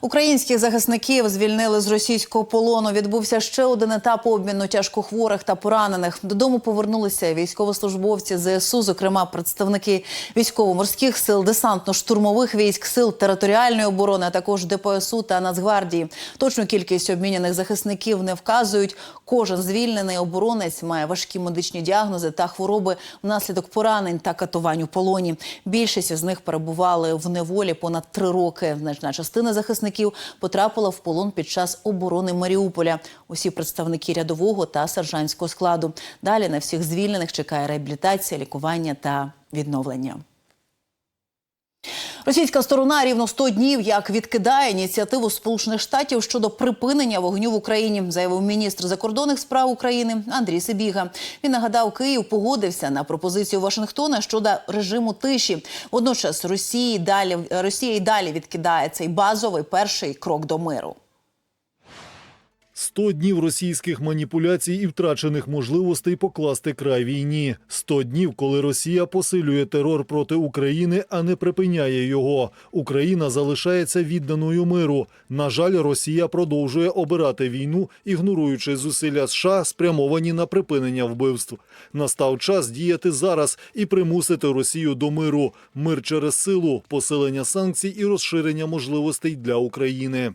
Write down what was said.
Українських захисників звільнили з російського полону. Відбувся ще один етап обміну тяжкохворих та поранених. Додому повернулися військовослужбовці ЗСУ, зокрема представники військово-морських сил, десантно-штурмових військ, сил територіальної оборони, а також ДПСУ та Нацгвардії. Точну кількість обміняних захисників не вказують. Кожен звільнений оборонець має важкі медичні діагнози та хвороби внаслідок поранень та катувань у полоні. Більшість з них перебували в неволі понад три роки. Значна частина захисників потрапила в полон під час оборони Маріуполя. Усі представники рядового та сержантського складу. Далі на всіх звільнених чекає реабілітація, лікування та відновлення. Російська сторона рівно 100 днів як відкидає ініціативу Сполучених Штатів щодо припинення вогню в Україні, заявив міністр закордонних справ України Андрій Сибіга. Він нагадав, Київ погодився на пропозицію Вашингтона щодо режиму тиші. Водночас Росії далі Росія й далі відкидає цей базовий перший крок до миру. 100 днів російських маніпуляцій і втрачених можливостей покласти край війні. 100 днів, коли Росія посилює терор проти України, а не припиняє його. Україна залишається відданою миру. На жаль, Росія продовжує обирати війну, ігноруючи зусилля США, спрямовані на припинення вбивств. Настав час діяти зараз і примусити Росію до миру. Мир через силу, посилення санкцій і розширення можливостей для України.